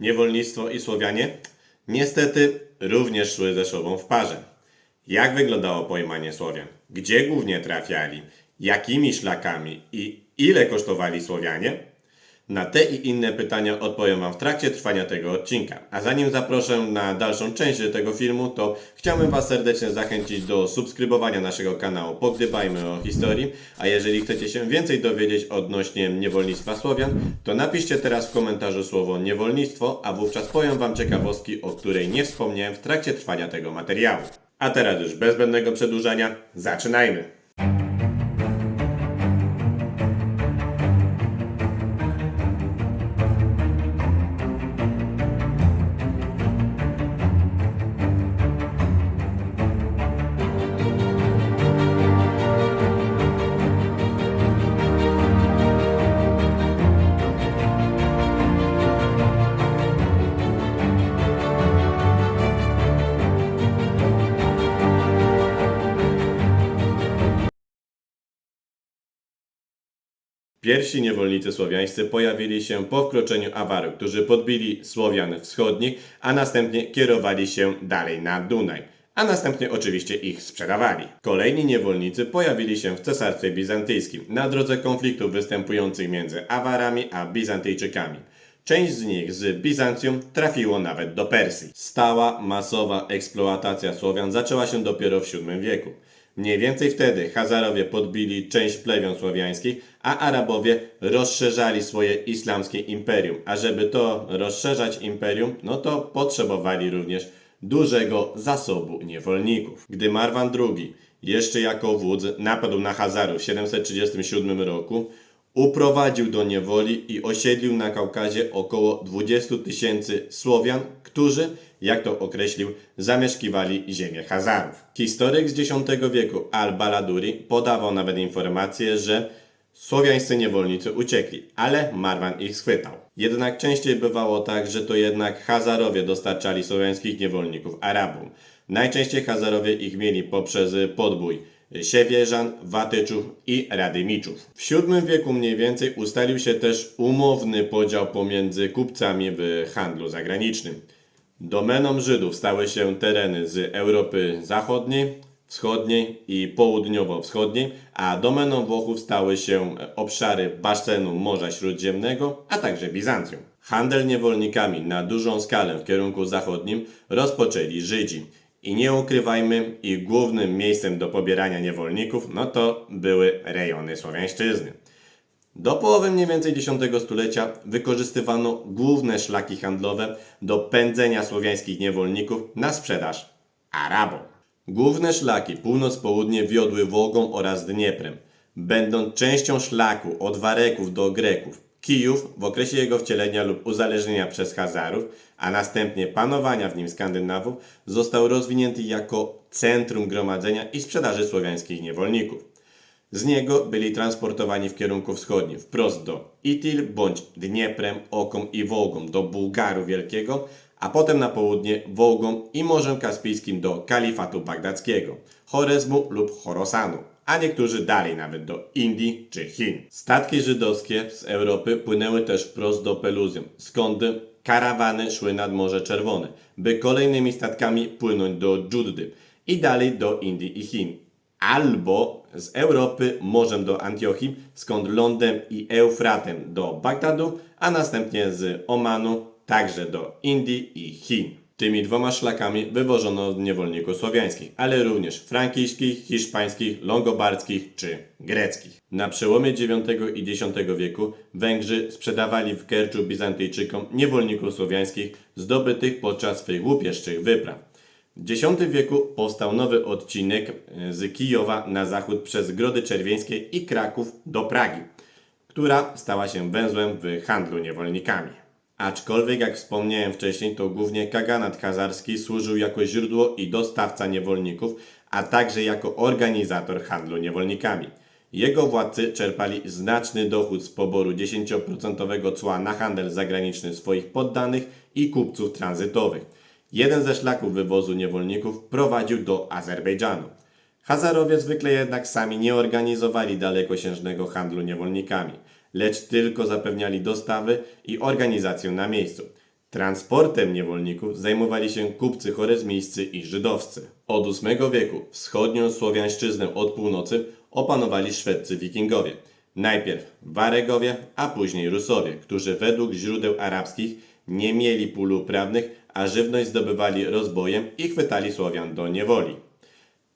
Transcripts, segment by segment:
Niewolnictwo i Słowianie niestety również szły ze sobą w parze. Jak wyglądało pojmanie Słowian? Gdzie głównie trafiali? Jakimi szlakami? I ile kosztowali Słowianie? Na te i inne pytania odpowiem Wam w trakcie trwania tego odcinka. A zanim zaproszę na dalszą część tego filmu, to chciałbym Was serdecznie zachęcić do subskrybowania naszego kanału Pogdybajmy o historii. A jeżeli chcecie się więcej dowiedzieć odnośnie niewolnictwa Słowian, to napiszcie teraz w komentarzu słowo niewolnictwo, a wówczas powiem Wam ciekawostki, o której nie wspomniałem w trakcie trwania tego materiału. A teraz już bez zbędnego przedłużania, zaczynajmy! Pierwsi niewolnicy słowiańscy pojawili się po wkroczeniu Awarów, którzy podbili Słowian wschodnich, a następnie kierowali się dalej na Dunaj. A następnie oczywiście ich sprzedawali. Kolejni niewolnicy pojawili się w Cesarstwie Bizantyjskim na drodze konfliktów występujących między Awarami a Bizantyjczykami. Część z nich z Bizancjum trafiło nawet do Persji. Stała, masowa eksploatacja Słowian zaczęła się dopiero w VII wieku. Mniej więcej wtedy Hazarowie podbili część plewion słowiańskich, a Arabowie rozszerzali swoje islamskie imperium. A żeby to rozszerzać imperium, no to potrzebowali również dużego zasobu niewolników. Gdy Marwan II jeszcze jako wódz napadł na Hazarów w 737 roku, uprowadził do niewoli i osiedlił na Kaukazie około 20 tysięcy Słowian, którzy, jak to określił, zamieszkiwali ziemię Hazarów. Historyk z X wieku Al-Baladuri podawał nawet informację, że słowiańscy niewolnicy uciekli, ale Marwan ich schwytał. Jednak częściej bywało tak, że to jednak Hazarowie dostarczali słowiańskich niewolników Arabom. Najczęściej Hazarowie ich mieli poprzez podbój Siewierzan, Watyczów i Radymiczów. W VII wieku mniej więcej ustalił się też umowny podział pomiędzy kupcami w handlu zagranicznym. Domeną Żydów stały się tereny z Europy Zachodniej, Wschodniej i Południowo-Wschodniej, a domeną Włochów stały się obszary basenu Morza Śródziemnego, a także Bizancjum. Handel niewolnikami na dużą skalę w kierunku zachodnim rozpoczęli Żydzi. I nie ukrywajmy, ich głównym miejscem do pobierania niewolników, no to były rejony Słowiańszczyzny. Do połowy mniej więcej X stulecia wykorzystywano główne szlaki handlowe do pędzenia słowiańskich niewolników na sprzedaż Arabom. Główne szlaki północ-południe wiodły Wołgą oraz Dnieprem, będąc częścią szlaku od Wareków do Greków. Kijów w okresie jego wcielenia lub uzależnienia przez Hazarów, a następnie panowania w nim Skandynawów, został rozwinięty jako centrum gromadzenia i sprzedaży słowiańskich niewolników. Z niego byli transportowani w kierunku wschodnim, wprost do Itil bądź Dnieprem, Oką i Wołgą do Bułgaru Wielkiego, a potem na południe Wołgą i Morzem Kaspijskim do Kalifatu Bagdackiego, Chorezmu lub Chorosanu, a niektórzy dalej nawet do Indii czy Chin. Statki żydowskie z Europy płynęły też wprost do Peluzjum, skąd karawany szły nad Morze Czerwone, by kolejnymi statkami płynąć do Dżuddy i dalej do Indii i Chin albo z Europy morzem do Antiochii, skąd lądem i Eufratem do Bagdadu, a następnie z Omanu także do Indii i Chin. Tymi dwoma szlakami wywożono niewolników słowiańskich, ale również frankijskich, hiszpańskich, longobardzkich czy greckich. Na przełomie IX i X wieku Węgrzy sprzedawali w Kerczu Bizantyjczykom niewolników słowiańskich zdobytych podczas swych łupieszczych wypraw. W X wieku powstał nowy odcinek e, z Kijowa na zachód przez Grody Czerwieńskie i Kraków do Pragi, która stała się węzłem w handlu niewolnikami. Aczkolwiek, jak wspomniałem wcześniej, to głównie kaganat hazarski służył jako źródło i dostawca niewolników, a także jako organizator handlu niewolnikami. Jego władcy czerpali znaczny dochód z poboru 10% cła na handel zagraniczny swoich poddanych i kupców tranzytowych. Jeden ze szlaków wywozu niewolników prowadził do Azerbejdżanu. Hazarowie zwykle jednak sami nie organizowali dalekosiężnego handlu niewolnikami, lecz tylko zapewniali dostawy i organizację na miejscu. Transportem niewolników zajmowali się kupcy chorezmiejscy i żydowscy. Od VIII wieku wschodnią Słowiańszczyznę od północy opanowali szwedzcy wikingowie. Najpierw Waregowie, a później Rusowie, którzy według źródeł arabskich nie mieli pól uprawnych, a żywność zdobywali rozbojem i chwytali Słowian do niewoli.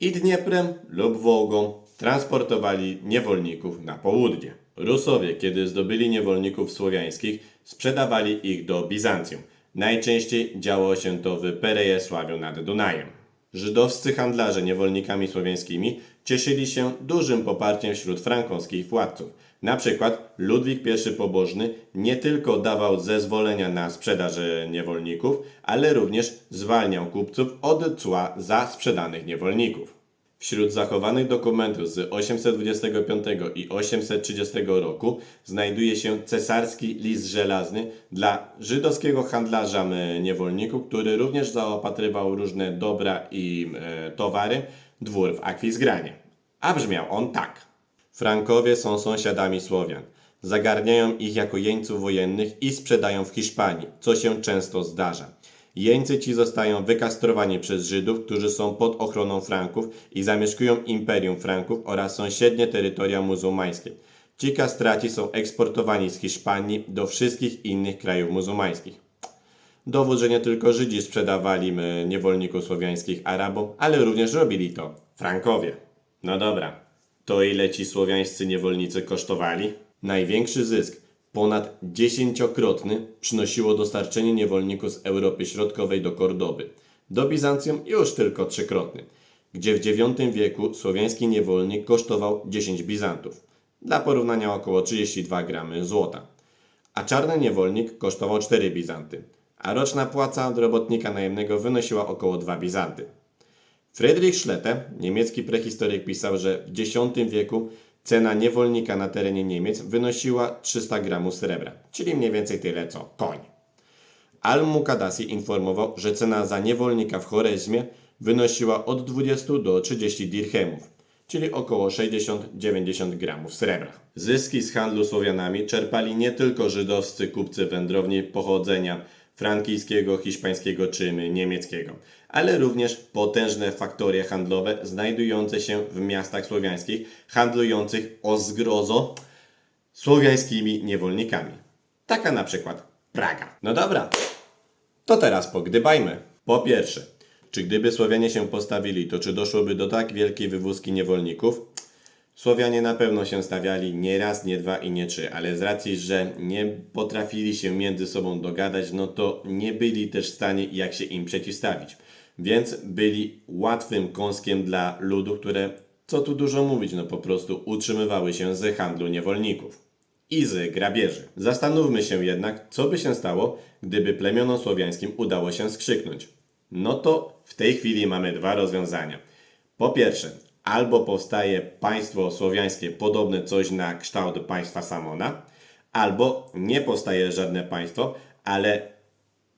I Dnieprem lub Wołgą transportowali niewolników na południe. Rusowie, kiedy zdobyli niewolników słowiańskich, sprzedawali ich do Bizancjum. Najczęściej działo się to w Perejesławiu nad Dunajem. Żydowscy handlarze niewolnikami słowiańskimi cieszyli się dużym poparciem wśród frankoskich władców. Na przykład Ludwik I Pobożny nie tylko dawał zezwolenia na sprzedaż niewolników, ale również zwalniał kupców od cła za sprzedanych niewolników. Wśród zachowanych dokumentów z 825 i 830 roku znajduje się cesarski list żelazny dla żydowskiego handlarza niewolników, który również zaopatrywał różne dobra i e, towary dwór w Akwizgranie. A brzmiał on tak. Frankowie są sąsiadami Słowian. Zagarniają ich jako jeńców wojennych i sprzedają w Hiszpanii, co się często zdarza. Jeńcy ci zostają wykastrowani przez Żydów, którzy są pod ochroną Franków i zamieszkują Imperium Franków oraz sąsiednie terytoria muzułmańskie. Ci kastraci są eksportowani z Hiszpanii do wszystkich innych krajów muzułmańskich. Dowód, że nie tylko Żydzi sprzedawali m, niewolników słowiańskich Arabom, ale również robili to Frankowie. No dobra, to ile ci słowiańscy niewolnicy kosztowali? Największy zysk, ponad dziesięciokrotny, przynosiło dostarczenie niewolników z Europy Środkowej do Kordoby. Do Bizancjum już tylko trzykrotny, gdzie w IX wieku słowiański niewolnik kosztował 10 bizantów. Dla porównania około 32 gramy złota. A czarny niewolnik kosztował 4 bizanty, a roczna płaca robotnika najemnego wynosiła około 2 bizanty. Friedrich Schlette, niemiecki prehistoryk, pisał, że w X wieku cena niewolnika na terenie Niemiec wynosiła 300 gramów srebra, czyli mniej więcej tyle co koń. Al-Mukadasi informował, że cena za niewolnika w Chorezmie wynosiła od 20 do 30 dirhemów, czyli około 60-90 gramów srebra. Zyski z handlu Słowianami czerpali nie tylko żydowscy kupcy wędrowni pochodzenia frankijskiego, hiszpańskiego czy niemieckiego, ale również potężne faktorie handlowe znajdujące się w miastach słowiańskich, handlujących o zgrozo słowiańskimi niewolnikami. Taka na przykład Praga. No dobra, to teraz pogdybajmy. Po pierwsze, czy gdyby Słowianie się postawili, to czy doszłoby do tak wielkiej wywózki niewolników? Słowianie na pewno się stawiali nie raz, nie dwa i nie trzy, ale z racji, że nie potrafili się między sobą dogadać, no to nie byli też w stanie jak się im przeciwstawić. Więc byli łatwym kąskiem dla ludu, które, co tu dużo mówić, no po prostu utrzymywały się z handlu niewolników i z grabieży. Zastanówmy się jednak, co by się stało, gdyby plemionom słowiańskim udało się skrzyknąć. No to w tej chwili mamy dwa rozwiązania. Po pierwsze, albo powstaje państwo słowiańskie podobne coś na kształt państwa Samona, albo nie powstaje żadne państwo, ale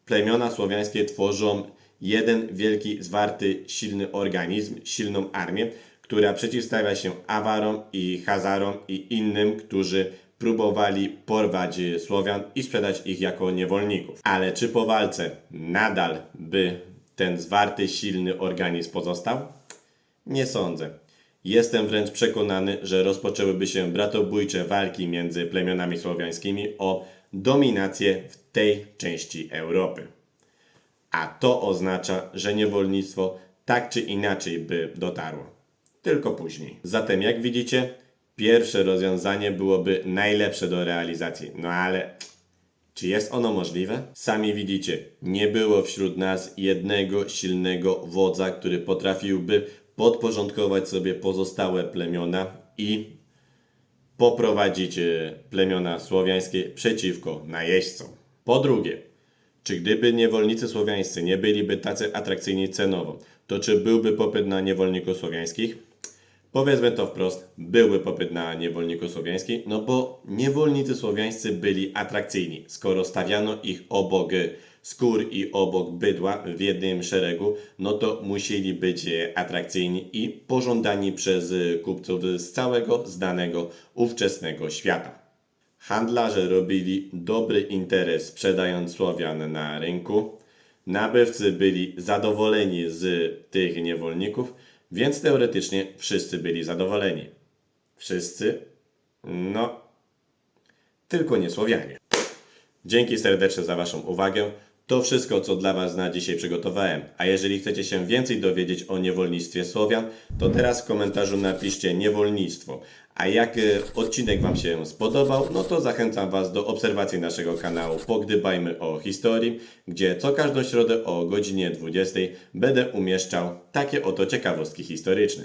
plemiona słowiańskie tworzą jeden wielki, zwarty, silny organizm, silną armię, która przeciwstawia się Awarom i Hazarom i innym, którzy próbowali porwać Słowian i sprzedać ich jako niewolników. Ale czy po walce nadal by ten zwarty, silny organizm pozostał? Nie sądzę. Jestem wręcz przekonany, że rozpoczęłyby się bratobójcze walki między plemionami słowiańskimi o dominację w tej części Europy. A to oznacza, że niewolnictwo tak czy inaczej by dotarło. Tylko później. Zatem, jak widzicie, pierwsze rozwiązanie byłoby najlepsze do realizacji. No ale czy jest ono możliwe? Sami widzicie, nie było wśród nas jednego silnego wodza, który potrafiłby podporządkować sobie pozostałe plemiona i poprowadzić e, plemiona słowiańskie przeciwko najeźdźcom. Po drugie, czy gdyby niewolnicy słowiańscy nie byliby tacy atrakcyjni cenowo, to czy byłby popyt na niewolników słowiańskich? Powiedzmy to wprost, byłby popyt na niewolników słowiańskich, no bo niewolnicy słowiańscy byli atrakcyjni. Skoro stawiano ich obok skór i obok bydła w jednym szeregu, no to musieli być e, atrakcyjni i pożądani przez e, kupców z całego znanego ówczesnego świata. Handlarze robili dobry interes sprzedając Słowian na rynku. Nabywcy byli zadowoleni z tych niewolników, więc teoretycznie wszyscy byli zadowoleni. Wszyscy? No, tylko nie Słowianie. Dzięki serdecznie za Waszą uwagę. To wszystko, co dla Was na dzisiaj przygotowałem. A jeżeli chcecie się więcej dowiedzieć o niewolnictwie Słowian, to teraz w komentarzu napiszcie niewolnictwo. A jak e, odcinek Wam się spodobał, no to zachęcam Was do obserwacji naszego kanału Pogdybajmy o historii, gdzie co każdą środę o godzinie 20 będę umieszczał takie oto ciekawostki historyczne.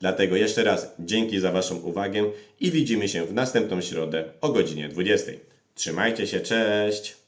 Dlatego jeszcze raz dzięki za Waszą uwagę i widzimy się w następną środę o godzinie 20. Trzymajcie się, cześć!